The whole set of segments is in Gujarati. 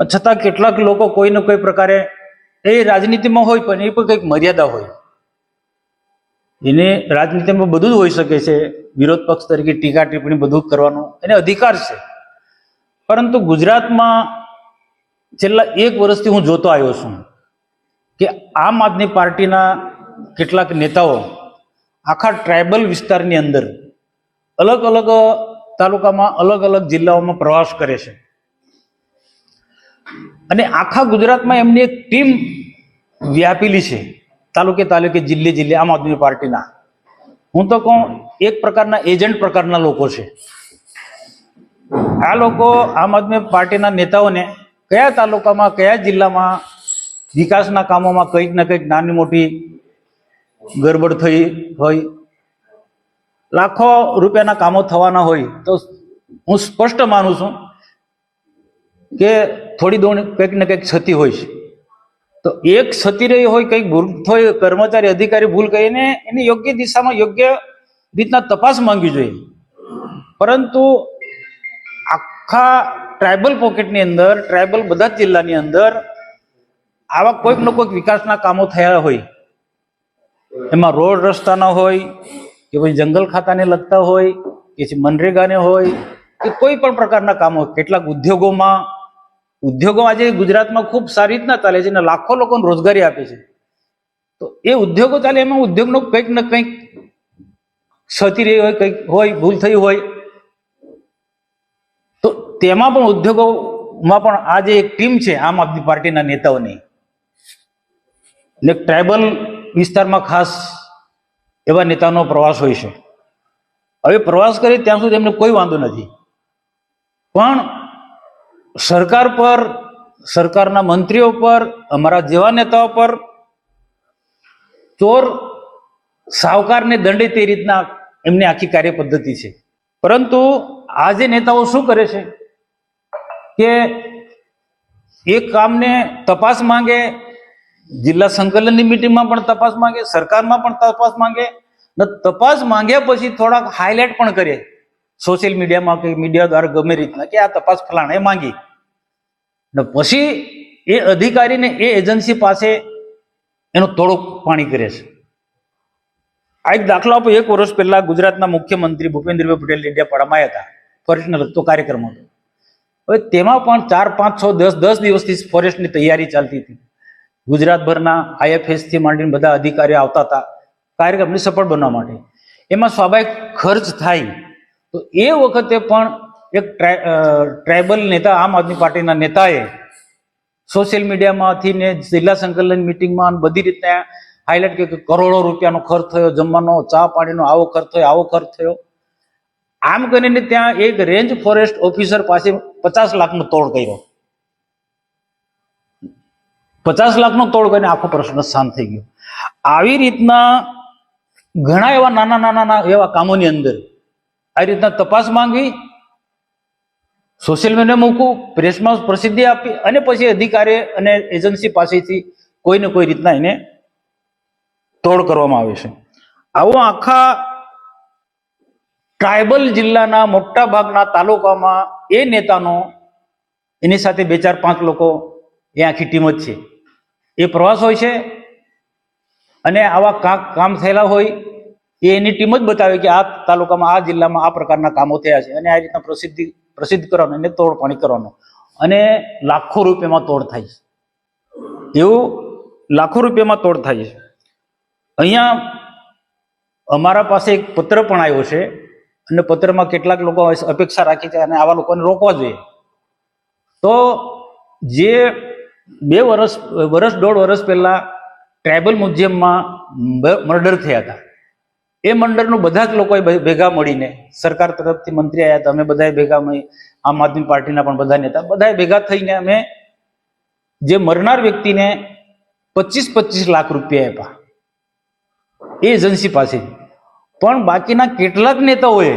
છતાં કેટલાક લોકો કોઈ ને કોઈ પ્રકારે એ રાજનીતિમાં હોય પણ એ પણ કંઈક મર્યાદા હોય. એને રાજનીતિમાં બધું જ હોઈ શકે છે. વિરોધ પક્ષ તરીકે ટીકા ટિપ્પણી બધું કરવાનું એને અધિકાર છે. પરંતુ ગુજરાતમાં છેલ્લા એક વર્ષથી હું જોતો આવ્યો છું કે આમ આદમી પાર્ટીના કેટલાક નેતાઓ આખા ટ્રાઇબલ વિસ્તારની અંદર અલગ અલગ તાલુકામાં અલગ અલગ જિલ્લાઓમાં પ્રવાસ કરે છે. અને આખા ગુજરાતમાં એમની એક ટીમ વ્યાપેલી છે. તાલુકે તાલુકે, જિલ્લે જિલ્લે, આમ આદમી પાર્ટીના. હું તો કહું, એક પ્રકારના એજન્ટ પ્રકારના લોકો છે. આ લોકો આમ આદમી પાર્ટીના નેતાઓને કયા તાલુકામાં, કયા જિલ્લામાં વિકાસના કામોમાં કંઈક ને કંઈક નાની મોટી ગરબડ થઈ, હોય, લાખો રૂપિયાના કામો થવાના હોય, તો હું સ્પષ્ટ માનું છું કે થોડી દોડ કંઈક ને કંઈક ક્ષતિ હોય છે. તો એક ક્ષતિ રહી હોય, કંઈક થઈ કર્મચારી, અધિકારી ભૂલ કરીને એની યોગ્ય દિશામાં યોગ્ય રીતના તપાસ માંગવી જોઈએ. પરંતુ આખા ટ્રાઇબલ પોકેટની અંદર, ટ્રાઇબલ બધા જ જિલ્લાની અંદર આવા કોઈક ને કોઈક વિકાસના કામો થયા હોય. એમાં રોડ રસ્તાના હોય, કે પછી જંગલ ખાતાને લગતા હોય, કે મનરેગાને હોય, કે કોઈ પણ પ્રકારના કામો કેટલાક ઉદ્યોગોમાં ઉદ્યોગો આજે ગુજરાતમાં ખૂબ સારી રીતના ચાલે છે અને લાખો લોકોને રોજગારી આપે છે. તો એ ઉદ્યોગો ચાલે એમાં ઉદ્યોગનો કંઈક ને કંઈક સતી રહી હોય, કંઈક હોય, ભૂલ થઈ હોય. તો તેમાં પણ ઉદ્યોગોમાં પણ આ જે એક ટીમ છે, આમ આદમી પાર્ટીના નેતાઓની ને ટ્રાઇબલ વિસ્તારમાં ખાસ એવા નેતાનો પ્રવાસ હોય છે. હવે પ્રવાસ કરે ત્યાં સુધી એમને કોઈ વાંધો નથી. પણ સરકાર પર, સરકારના મંત્રીઓ પર, અમારા જેવા નેતાઓ પર ચોર સાવકારને દંડે તે રીતના એમની આખી કાર્ય પદ્ધતિ છે. પરંતુ આજે નેતાઓ શું કરે છે? કે એક કામને તપાસ માંગે, જિલ્લા સંકલનની મિટિંગમાં પણ તપાસ માંગે, સરકારમાં પણ તપાસ માંગે, ને તપાસ માંગ્યા પછી થોડાક હાઇલાઇટ પણ કરે. સોશિયલ મીડિયામાં કે મીડિયા દ્વારા ગમે રીતના કે આ તપાસ ફલાણે માંગી. ને પછી એ અધિકારીને એ એજન્સી પાસે એનું થોડુંક પાણી કરે છે. આ એક દાખલો આપો, એક વર્ષ પહેલા ગુજરાતના મુખ્યમંત્રી ભૂપેન્દ્રભાઈ પટેલ ઇન્ડિયાપાડામાં આવ્યા હતા, ફોરેસ્ટને લગતો કાર્યક્રમ. હતો હવે તેમાં પણ ચાર, પાંચ, છ, દસ દસ દિવસથી ફોરેસ્ટની તૈયારી ચાલતી હતી. ગુજરાતભરના આઈએફએસથી માંડીને બધા અધિકારીઓ આવતા હતા, કાર્યક્રમને સફળ બનવા માટે. એમાં સ્વાભાવિક ખર્ચ થાય. તો એ વખતે પણ એક ટ્રાઇબલ નેતા, આમ આદમી પાર્ટીના નેતાએ સોશિયલ મીડિયામાંથી ને જિલ્લા સંકલન મિટિંગમાં બધી રીતના હાઇલાઇટ કે કરોડો રૂપિયાનો ખર્ચ થયો, જમવાનો, ચા પાણીનો આવો ખર્ચ થયો, આવો ખર્ચ થયો. આમ કરીને ત્યાં એક રેન્જ ફોરેસ્ટ ઓફિસર પાસે પચાસ લાખનો તોડ કર્યો. પચાસ લાખનો તોડ કરીને આખો પ્રશ્ન શાંત થઈ ગયો. આવી રીતના ઘણા એવા નાના નાના એવા કામોની અંદર આવી રીતના તપાસ માંગવી સોશિયલ મીડિયા મૂકવું પ્રેસમાં પ્રસિદ્ધિ આપી અને પછી અધિકારી અને એજન્સી પાસેથી કોઈ ને કોઈ રીતના એને તોડ કરવામાં આવે છે. આવો આખા ટ્રાઇબલ જિલ્લાના મોટા ભાગના તાલુકામાં એ નેતાનો એની સાથે બે ચાર પાંચ લોકો એ આખી ટીમ જ છે. એ પ્રવાસ હોય છે અને આવા કાંક કામ થયેલા હોય એ એની ટીમ જ બતાવે કે આ તાલુકામાં, આ જિલ્લામાં આ પ્રકારના કામો થયા છે અને આ રીતના પ્રસિદ્ધિ પ્રસિદ્ધ કરવાનું, એને તોડ પાણી કરવાનું. અને લાખો રૂપિયામાં તોડ થાય છે. એવું લાખો રૂપિયામાં તોડ થાય છે. અહીંયા અમારા પાસે એક પત્ર પણ આવ્યો છે. અને પત્રમાં કેટલાક લોકો અપેક્ષા રાખી છે અને આવા લોકોને રોકવા જોઈએ. તો જે બે વર્ષ વર્ષ દોઢ વર્ષ પહેલા ટ્રાઇબલ મ્યુઝિયમમાં મર્ડર થયા હતા. એ મંડળનું બધા જ લોકોએ ભેગા મળીને, સરકાર તરફથી મંત્રી આવ્યા હતા અમે બધાએ ભેગા મળી, આમ આદમી પાર્ટીના પણ બધા નેતા, બધાએ ભેગા થઈને અમે જે મરનાર વ્યક્તિને પચીસ પચીસ લાખ રૂપિયા આપ્યા. એ એજન્સી પાસે પણ બાકીના કેટલાક નેતાઓએ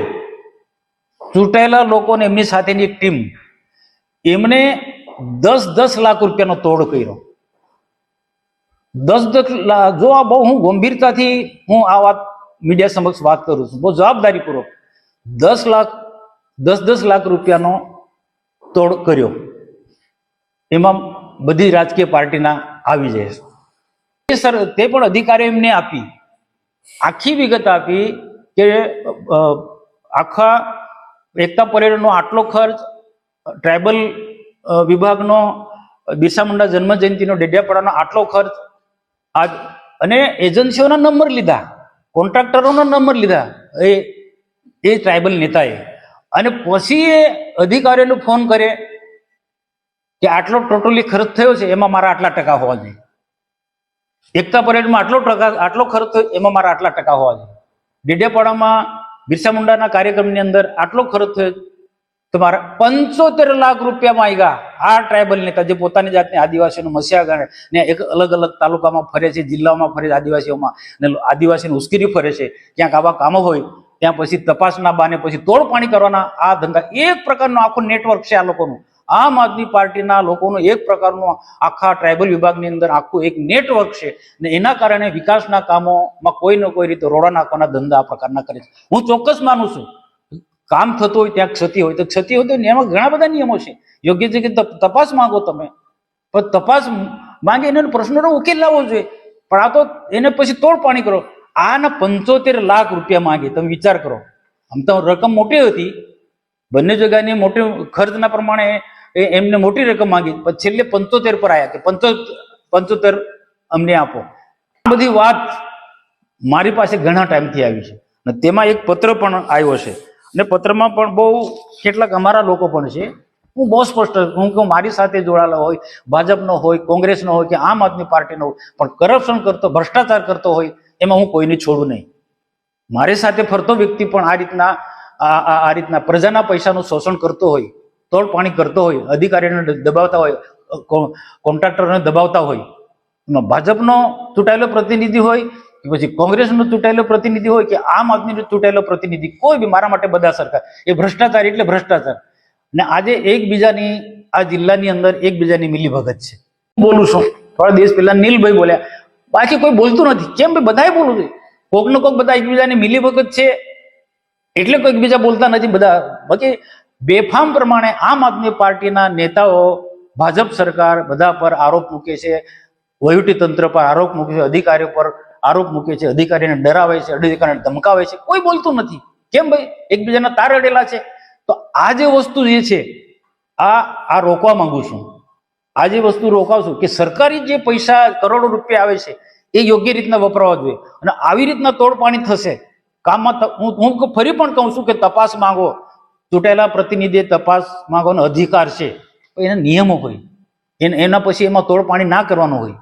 ચૂંટાયેલા લોકોને એમની સાથેની એક ટીમ, એમને દસ દસ લાખ રૂપિયાનો તોડ કર્યો. દસ દસ જો આ બહુ હું ગંભીરતાથી હું આ વાત મીડિયા સમક્ષ વાત કરું છું. બહુ જવાબદારીપૂર્વક. દસ લાખ, દસ દસ લાખ રૂપિયાનો તોડ કર્યો. એમાં બધી રાજકીય પાર્ટીના આવી જાય છે. સર, તે પણ અધિકારીઓ એમને આપી. આખી વિગત આપી કે આખા એકતા પરેડનો આટલો ખર્ચ, ટ્રાઇબલ વિભાગનો બિરસા મુંડા જન્મ જયંતિનો ડેડિયાપાડાનો આટલો ખર્ચ આ અને એજન્સીઓના નંબર લીધા. કોન્ટ્રાક્ટરોના નંબર લીધા. એ એ ટ્રાઇબલ નેતાએ. અને પછી એ અધિકારીઓને ફોન કરે કે આટલો ટોટલી ખર્ચ થયો છે, એમાં મારા આટલા ટકા હોવા જોઈએ. એકતા પરેડમાં આટલો ટકા, આટલો ખર્ચ થયો, એમાં મારા આટલા ટકા હોવા જોઈએ. ડેડિયાપાડામાં બિરસા મુંડાના કાર્યક્રમની અંદર આટલો ખર્ચ થયો તો મારા પંચોતેર લાખ રૂપિયામાં આવ્યા આ ટ્રાઇબલ નેતા જે પોતાની જાતને આદિવાસીઓનું મસ્યા ગણે ને એક અલગ અલગ તાલુકામાં ફરે છે જિલ્લામાં ફરે છે, આદિવાસીઓમાં. ને આદિવાસીને ઉશ્કેરી ફરે છે. ક્યાંક આવા કામો હોય, ત્યાં પછી તપાસના બાને પછી તોડ પાણી કરવાના, આ ધંધા એક પ્રકારનો આખો નેટવર્ક છે આ લોકોનું. આમ આદમી પાર્ટીના લોકોનું એક પ્રકારનું આખા ટ્રાઇબલ વિભાગની અંદર આખું એક નેટવર્ક છે. ને એના કારણે વિકાસના કામોમાં કોઈ ને કોઈ રીતે રોડા નાખવાના ધંધા આ પ્રકારના કરે છે. હું ચોક્કસ માનું છું કામ થતું હોય ત્યાં ક્ષતિ હોય, તો ક્ષતિ હોય તો એમાં ઘણા બધા નિયમો છે. યોગ્ય કે તપાસ માંગો તમે. પણ તપાસ માંગે એનો પ્રશ્નનો ઉકેલ લાવવો જોઈએ. પણ આ તો એને પછી તોડ પાણી કરો. આના પંચોતેર લાખ રૂપિયા માંગે. તમે વિચાર કરો. આમ તો રકમ મોટી હતી. બંને જગ્યાની મોટી ખર્ચના પ્રમાણે એમને મોટી રકમ માંગી. પણ છેલ્લે પંચોતેર પર આવ્યા કે પંચો, પંચોતેર અમને આપો. આ બધી વાત મારી પાસે ઘણા ટાઈમથી આવી છે. અને તેમાં એક પત્ર પણ આવ્યો છે. અને પત્રમાં પણ બહુ કેટલાક અમારા લોકો પણ છે. હું બહુ સ્પષ્ટ, હું કહું, મારી સાથે જોડાયેલા હોય, ભાજપનો હોય, કોંગ્રેસનો હોય કે આમ આદમી પાર્ટીનો હોય, પણ કરપ્શન કરતો, ભ્રષ્ટાચાર કરતો હોય, એમાં હું કોઈને છોડું નહીં. મારી સાથે ફરતો વ્યક્તિ પણ આ રીતના આ રીતના પ્રજાના પૈસાનું શોષણ કરતો હોય, તોડ પાણી કરતો હોય, અધિકારીઓને દબાવતા હોય કોન્ટ્રાક્ટરને દબાવતા હોય. ભાજપનો ચૂંટાયેલો પ્રતિનિધિ હોય કે પછી કોંગ્રેસનો ચૂંટાયેલો પ્રતિનિધિ હોય કે આમ આદમીનો ચૂંટાયેલો પ્રતિનિધિ, કોઈ બી મારા માટે બધા સરકાર. એ ભ્રષ્ટાચાર એટલે ભ્રષ્ટાચાર. ને આજે એકબીજાની, આ જિલ્લાની અંદર એકબીજાની મિલીભગત છે. બોલું છું. થોડા દિવસ પહેલા નીલભાઈ બોલ્યા. બાકી કોઈ બોલતું નથી. કેમ ભાઈ બધાએ બોલવું જોઈએ? કોક ને કોક બધા એકબીજાની મિલીભગત છે. એટલે કોઈ એકબીજા બોલતા નથી બધા. બાકી બેફામ પ્રમાણે આમ આદમી પાર્ટીના નેતાઓ, ભાજપ સરકાર બધા પર આરોપ મૂકે છે. વહીવટી તંત્ર પર આરોપ મૂકે છે. અધિકારીઓ પર આરોપ મૂકે છે, અધિકારીને ડરાવે છે, અધિકારીને ધમકાવે છે, કોઈ બોલતું નથી. કેમ ભાઈ? એકબીજાના તાર અડેલા છે. તો આ જે વસ્તુ જે છે, આ આ રોકવા માંગુ છું. આ જે વસ્તુ રોકાવશું કે સરકારી જે પૈસા કરોડો રૂપિયા આવે છે, એ યોગ્ય રીતના વપરાવા જોઈએ. અને આવી રીતના તોડપાણી થશે. કામમાં હું હું ફરી પણ કહું છું કે તપાસ માંગો. ચૂંટાયેલા પ્રતિનિધિએ તપાસ માંગવાનો અધિકાર છે. એના નિયમો હોય. એના પછી એમાં તોડપાણી ના કરવાનું હોય.